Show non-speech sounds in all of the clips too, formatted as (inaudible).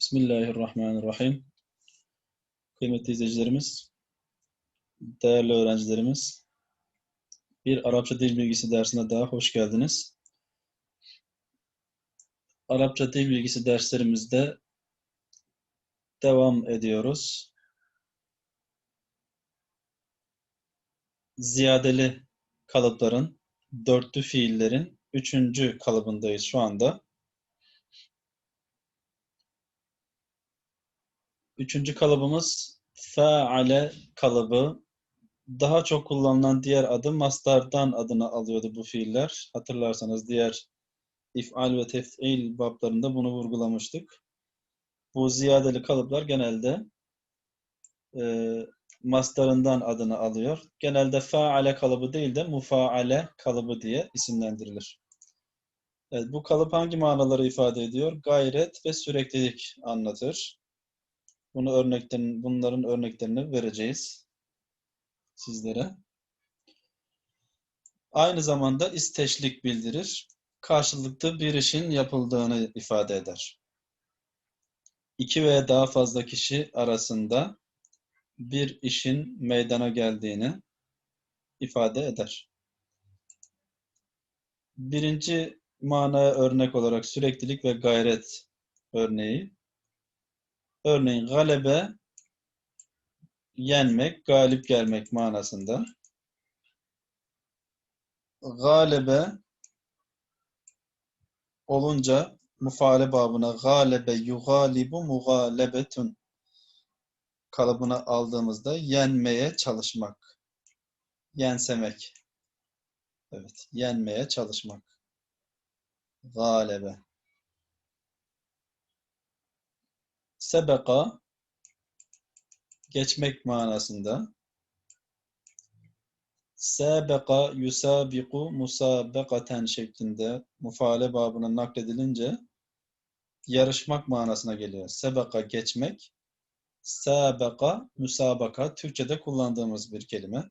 Bismillahirrahmanirrahim. Kıymetli izleyicilerimiz, değerli öğrencilerimiz, bir Arapça dil bilgisi dersine daha hoş geldiniz. Arapça dil bilgisi derslerimizde devam ediyoruz. Ziyadeli kalıpların, dörtlü fiillerin üçüncü kalıbındayız şu anda. Üçüncü kalıbımız faale kalıbı. Daha çok kullanılan diğer adı mastardan adını alıyordu bu fiiller. Hatırlarsanız diğer if'al ve tef'il bablarında bunu vurgulamıştık. Bu ziyadeli kalıplar genelde e, mastarından adını alıyor. Genelde faale kalıbı değil de mufaale kalıbı diye isimlendirilir. Evet, bu kalıp hangi manaları ifade ediyor? Gayret ve süreklilik anlatır. Bunu örneklerin, bunların örneklerini vereceğiz sizlere. Aynı zamanda isteşlik bildirir. Karşılıklı bir işin yapıldığını ifade eder. İki veya daha fazla kişi arasında bir işin meydana geldiğini ifade eder. Birinci manaya örnek olarak süreklilik ve gayret örneği Örneğin galebe yenmek, galip gelmek manasında. Galebe olunca mufaale babına galebe yugalibu mugalebetun kalıbına aldığımızda yenmeye çalışmak. Yensemek. Evet, yenmeye çalışmak. Galebe. Sebeka geçmek manasında. Sebeka yusabiku musabekaten şeklinde mufaale babına nakledilince yarışmak manasına geliyor. Sebeka geçmek, sabeka musabaka Türkçe'de kullandığımız bir kelime.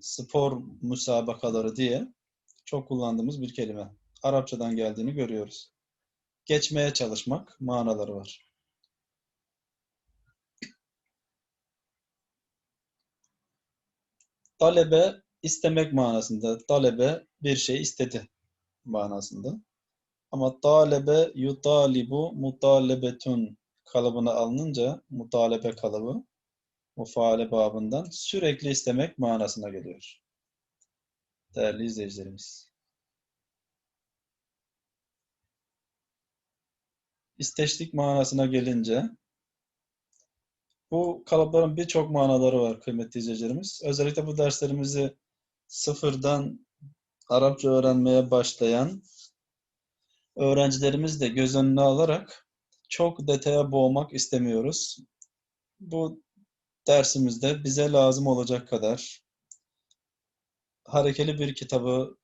Spor musabakaları diye çok kullandığımız bir kelime. Arapçadan geldiğini görüyoruz. Geçmeye çalışmak manaları var. Talebe istemek manasında. Talebe bir şey istedi manasında. Ama talebe yutalibu mutalebetun kalıbına alınınca mutalebe kalıbı mufaale babından sürekli istemek manasına geliyor. Değerli izleyicilerimiz. İsteşlik manasına gelince bu kalıpların birçok manaları var kıymetli izleyicilerimiz. Özellikle bu derslerimizi sıfırdan Arapça öğrenmeye başlayan öğrencilerimiz de göz önüne alarak çok detaya boğmak istemiyoruz. Bu dersimizde bize lazım olacak kadar harekeli bir kitabı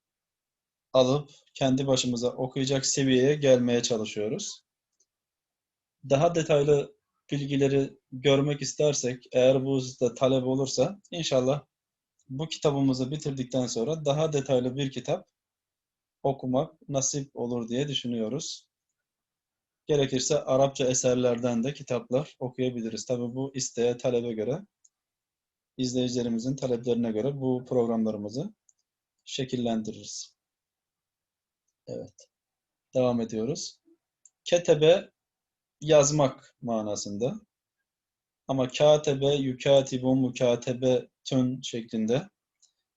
alıp kendi başımıza okuyacak seviyeye gelmeye çalışıyoruz. Daha detaylı bilgileri görmek istersek, eğer bu hususta talep olursa inşallah bu kitabımızı bitirdikten sonra daha detaylı bir kitap okumak nasip olur diye düşünüyoruz. Gerekirse Arapça eserlerden de kitaplar okuyabiliriz. Tabi bu isteğe, talebe göre, izleyicilerimizin taleplerine göre bu programlarımızı şekillendiririz. Evet. Devam ediyoruz. Ketebe yazmak manasında. Ama katebe, yukatibu, mukatebe, tün şeklinde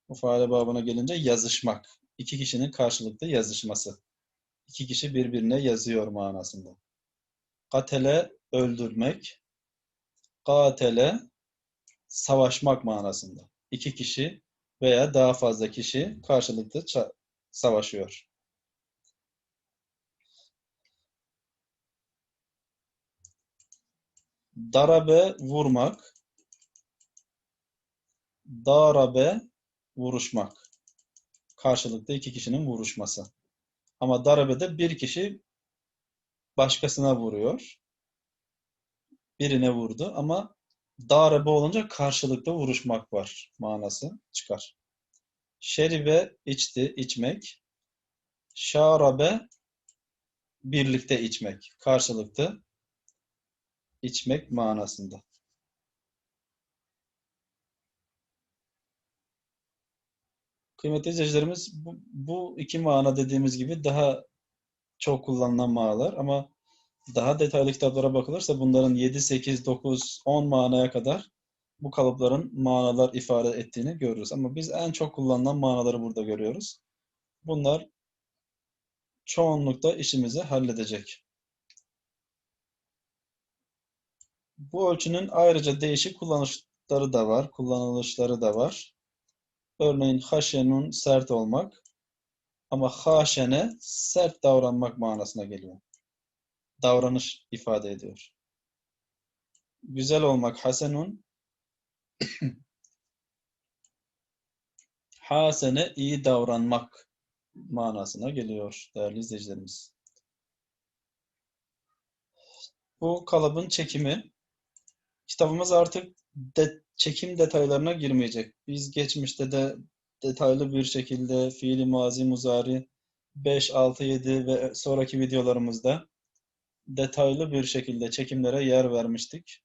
bu faale babına gelince yazışmak. İki kişinin karşılıklı yazışması. İki kişi birbirine yazıyor manasında. Katele öldürmek. Katele savaşmak manasında. İki kişi veya daha fazla kişi karşılıklı savaşıyor. Darabe vurmak. Darabe vuruşmak. Karşılıklı iki kişinin vuruşması. Ama darabede bir kişi başkasına vuruyor. Birine vurdu ama darabe olunca karşılıklı vuruşmak var manası çıkar. Şeribe içti, içmek. Şarabe birlikte içmek. Karşılıklı içmek manasında. Kıymetli izleyicilerimiz bu, bu iki mana dediğimiz gibi daha çok kullanılan manalar ama daha detaylı kitaplara bakılırsa bunların 7, 8, 9, 10 manaya kadar bu kalıpların manalar ifade ettiğini görürüz. Ama biz en çok kullanılan manaları burada görüyoruz. Bunlar çoğunlukta işimizi halledecek. Bu ölçünün ayrıca değişik kullanışları da var, kullanılışları da var. Örneğin haşenun sert olmak ama haşene sert davranmak manasına geliyor. Davranış ifade ediyor. Güzel olmak hasenun (clears throat) hasene iyi davranmak manasına geliyor değerli izleyicilerimiz. Bu kalıbın çekimi kitabımız artık de, çekim detaylarına girmeyecek. Biz geçmişte de detaylı bir şekilde fiili mazi muzari 5, 6, 7 ve sonraki videolarımızda detaylı bir şekilde çekimlere yer vermiştik.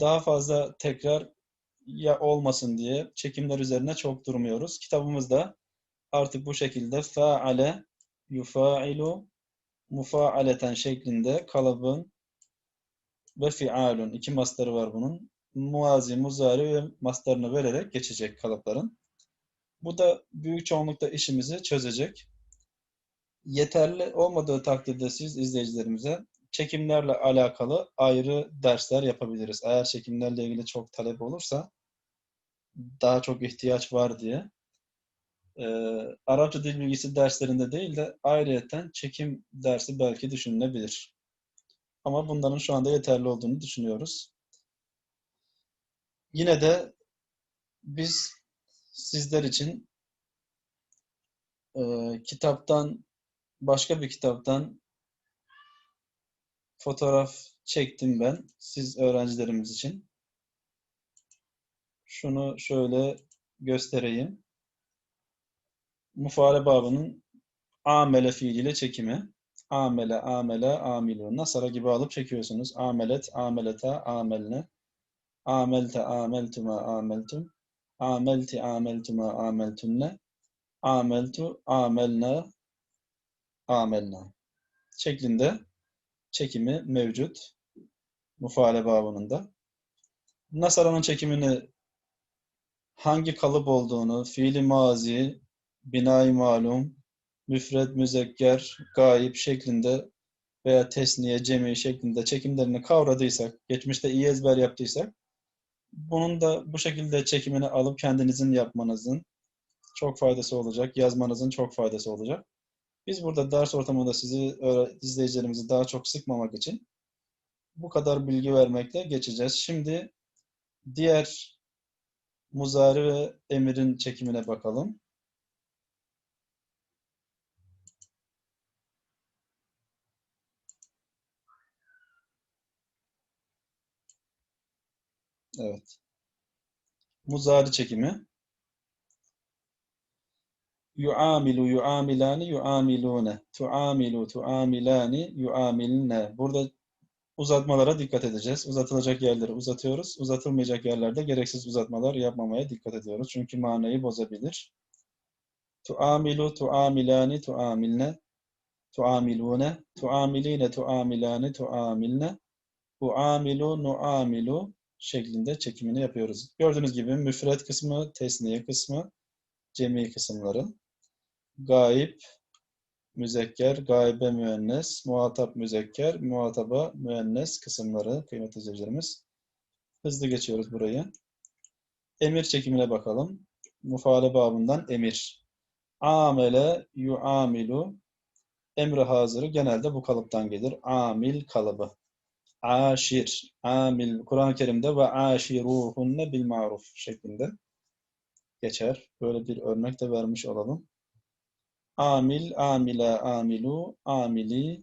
Daha fazla tekrar ya olmasın diye çekimler üzerine çok durmuyoruz. Kitabımızda artık bu şekilde faale, yufailu, mufaaleten şeklinde kalıbın ve fialun iki mastarı var bunun. Muazi, muzari ve mastarını vererek geçecek kalıpların. Bu da büyük çoğunlukta işimizi çözecek. Yeterli olmadığı takdirde siz izleyicilerimize çekimlerle alakalı ayrı dersler yapabiliriz. Eğer çekimlerle ilgili çok talep olursa daha çok ihtiyaç var diye e, Arapça dil bilgisi derslerinde değil de ayrıyeten çekim dersi belki düşünülebilir. Ama bunların şu anda yeterli olduğunu düşünüyoruz. Yine de biz sizler için e, kitaptan başka bir kitaptan fotoğraf çektim ben siz öğrencilerimiz için. Şunu şöyle göstereyim. Mufare babının amele fiiliyle çekimi. Amele, amele, amilu. Nasara gibi alıp çekiyorsunuz. Amelet, ameleta, amelne. Amelte, ameltuma, ameltum. Amelti, ameltuma, ameltunne. Ameltu, amelna, amelna. Şeklinde çekimi mevcut. Mufale babının da. Nasara'nın çekimini hangi kalıp olduğunu, fiili mazi, binay malum, müfred, müzekker, gayip şeklinde veya tesniye, cemi şeklinde çekimlerini kavradıysak, geçmişte iyi ezber yaptıysak, bunun da bu şekilde çekimini alıp kendinizin yapmanızın çok faydası olacak, yazmanızın çok faydası olacak. Biz burada ders ortamında sizi, izleyicilerimizi daha çok sıkmamak için bu kadar bilgi vermekle geçeceğiz. Şimdi diğer muzari ve emirin çekimine bakalım. Evet. Muzari çekimi. Yuamilu, yuamilani, yuamilune. Tuamilu, tuamilani, yuamilne. Burada uzatmalara dikkat edeceğiz. Uzatılacak yerleri uzatıyoruz. Uzatılmayacak yerlerde gereksiz uzatmalar yapmamaya dikkat ediyoruz. Çünkü manayı bozabilir. Tuamilu, tuamilani, tuamilne. Tuamilune, tuamiline, tuamilani, tuamilne. Uamilu, nuamilu, şeklinde çekimini yapıyoruz. Gördüğünüz gibi müfret kısmı, tesniye kısmı, cemi kısımları. Gaip, müzekker, gaybe müennes, muhatap müzekker, muhataba müennes kısımları kıymetli izleyicilerimiz. Hızlı geçiyoruz burayı. Emir çekimine bakalım. Mufale babından emir. Amele, yuamilu, emri hazırı genelde bu kalıptan gelir. Amil kalıbı aşir, amil Kur'an-ı Kerim'de ve aşiruhunne bil maruf şeklinde geçer. Böyle bir örnek de vermiş olalım. Amil, amila, amilu, amili,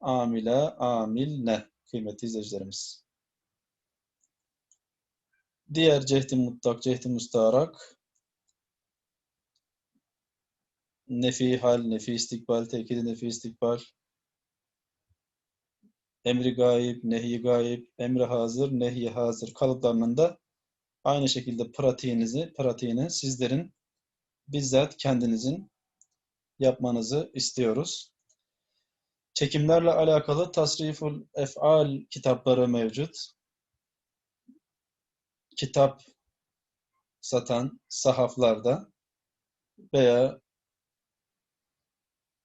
amila, amilne kıymetli izleyicilerimiz. Diğer cehdi mutlak, cehdi mustarak nefi hal, nefi istikbal, tekidi nefi istikbal, emri gayip, nehi gayip, emri hazır, nehi hazır kalıplarının da aynı şekilde pratiğinizi, pratiğini sizlerin bizzat kendinizin yapmanızı istiyoruz. Çekimlerle alakalı Tasriful Ef'al kitapları mevcut. Kitap satan sahaflarda veya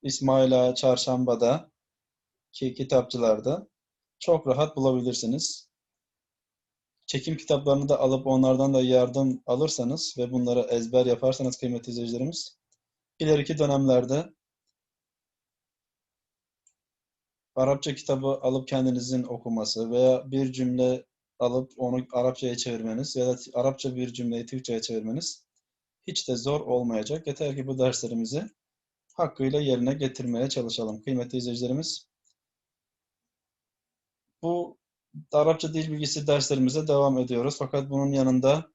İsmail Ağa Çarşamba'da ki kitapçılarda çok rahat bulabilirsiniz. Çekim kitaplarını da alıp onlardan da yardım alırsanız ve bunları ezber yaparsanız kıymetli izleyicilerimiz ileriki dönemlerde Arapça kitabı alıp kendinizin okuması veya bir cümle alıp onu Arapçaya çevirmeniz ya da Arapça bir cümleyi Türkçe'ye çevirmeniz hiç de zor olmayacak. Yeter ki bu derslerimizi hakkıyla yerine getirmeye çalışalım. Kıymetli izleyicilerimiz, bu Arapça dil bilgisi derslerimize devam ediyoruz. Fakat bunun yanında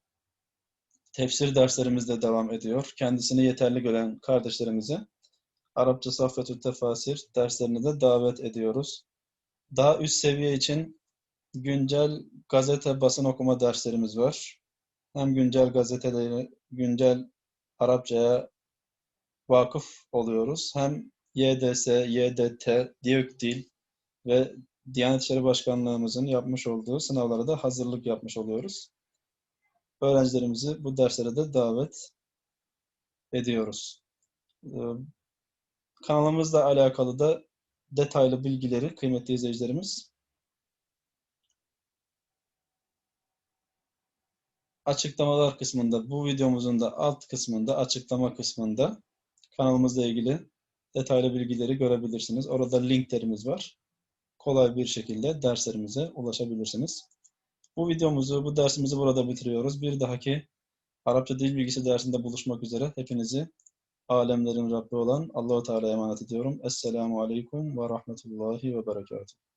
tefsir derslerimiz de devam ediyor. Kendisini yeterli gören kardeşlerimizi Arapça Saffetül Tefasir derslerine de davet ediyoruz. Daha üst seviye için güncel gazete basın okuma derslerimiz var. Hem güncel gazeteleri, güncel Arapçaya vakıf oluyoruz. Hem YDS, YDT, DİÖK Dil ve Diyanet İşleri Başkanlığımızın yapmış olduğu sınavlara da hazırlık yapmış oluyoruz. Öğrencilerimizi bu derslere de davet ediyoruz. Ee, kanalımızla alakalı da detaylı bilgileri kıymetli izleyicilerimiz açıklamalar kısmında, bu videomuzun da alt kısmında, açıklama kısmında kanalımızla ilgili detaylı bilgileri görebilirsiniz. Orada linklerimiz var. Kolay bir şekilde derslerimize ulaşabilirsiniz. Bu videomuzu, bu dersimizi burada bitiriyoruz. Bir dahaki Arapça dil bilgisi dersinde buluşmak üzere. Hepinizi alemlerin Rabbi olan Allahu Teala'ya emanet ediyorum. Esselamu Aleyküm ve Rahmetullahi ve Berekatuhu.